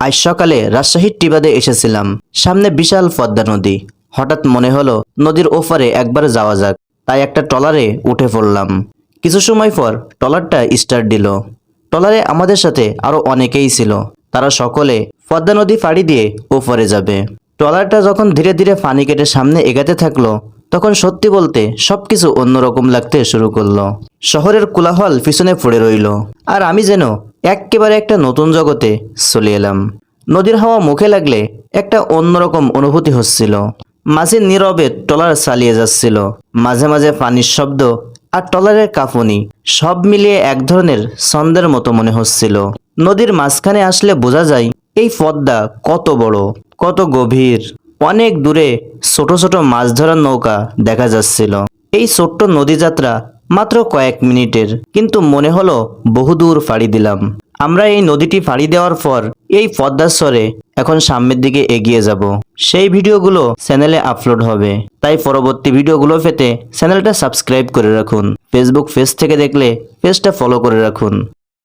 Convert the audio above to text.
আজ সকালে রাজশাহীর টিবাদে এসেছিলাম। সামনে বিশাল পদ্মা নদী। হঠাৎ মনে হলো, নদীর ওপারে একবার যাওয়া যাক। তাই একটা ট্রলারে উঠে পড়লাম। কিছু সময় পর ট্রলারটা স্টার্ট দিল। ট্রলারে আমাদের সাথে আরও অনেকেই ছিল। তারা সকলে পদ্মা নদী পাড়ি দিয়ে ওপরে যাবে। ট্রলারটা যখন ধীরে ধীরে পানি কেটে সামনে এগাতে থাকল, তখন সত্যি বলতে সব কিছু অন্যরকম লাগতে শুরু করল। শহরের কোলাহল পিছনে পড়ে রইল। আর আমি যেন একেবারে একটা নতুন জগতে চলে এলাম। নদীর হাওয়া মুখে লাগলে একটা অন্যরকম অনুভূতি হচ্ছিল। মাঝে নীরবে ট্রলার চালিয়ে যাচ্ছিল। মাঝে মাঝে পানির শব্দ আর ট্রলারের কাঁপুনি সব মিলিয়ে এক ধরনের ছন্দের মতো মনে হচ্ছিল। নদীর মাঝখানে আসলে বোঝা যায় এই পদ্মা কত বড়, কত গভীর। অনেক দূরে ছোট ছোট মাছ ধরার নৌকা দেখা যাচ্ছিল। এই ছোট্ট নদী যাত্রা মাত্র কয়েক মিনিটের। কিন্তু মনে হলো বহুদূর ফাড়ি দিলাম। আমরা এই নদীটি ফাড়ি দেওয়ার পর এই পদ্মাস্বরে এখন সামনের দিকে এগিয়ে যাব। সেই ভিডিওগুলো চ্যানেলে আপলোড হবে। তাই পরবর্তী ভিডিওগুলো পেতে চ্যানেলটা সাবস্ক্রাইব করে রাখুন। ফেসবুক পেজ থেকে দেখলে পেজটা ফলো করে রাখুন।